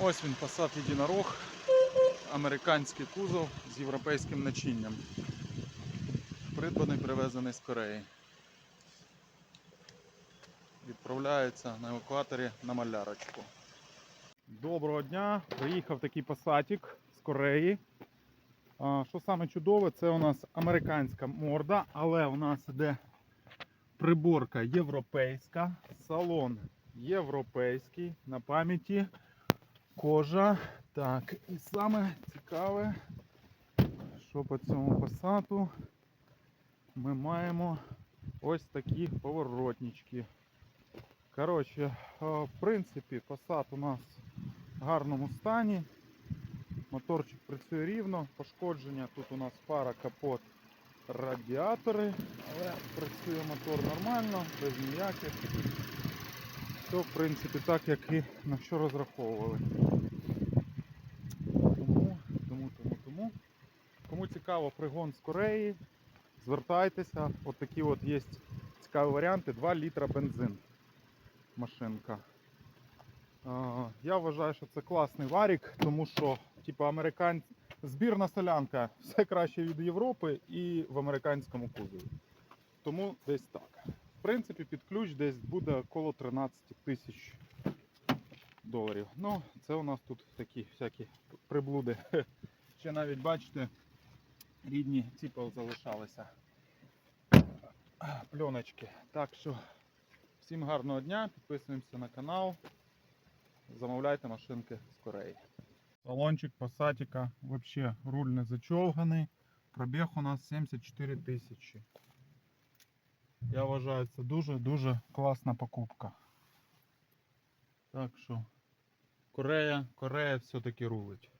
Ось він Passat єдинорог, американський кузов з європейським начинням. Придбаний, привезений з Кореї. Відправляється на евакуаторі на малярочку. Доброго дня! Приїхав такий пасатік з Кореї. Що саме чудове, це у нас американська морда, але у нас іде приборка європейська, салон європейський на пам'яті, кожа. Так, і саме цікаве, що по цьому пасату ми маємо ось такі поворотнички. Коротше, в принципі, Passat у нас в гарному стані. Моторчик працює рівно, пошкодження тут у нас пара капот радіатори, але працює мотор нормально, без ніяких. Все, в принципі, так, як і на що розраховували. Тому, тому, тому, тому. Кому цікаво пригон з Кореї, звертайтеся. От такі от є цікаві варіанти. 2 літра бензин. Машинка. Я вважаю, що це класний варік, тому що, типу, американ... збірна солянка все краще від Європи і в американському кузові. Тому десь так. Принципі, під ключ десь буде около 13 тисяч доларів. Ну, це у нас тут такі всякі приблуди. Ще навіть бачите, рідні ціпи залишалися. Пленочки. Так що всім гарного дня, підписуємося на канал. Замовляйте машинки з Кореї. Салончик Пасатіка, вообще руль не зачовганий. Пробіг у нас 74 тисячі. Я вважаю, це дуже-дуже класна покупка. Так що Корея, Корея все-таки рулить.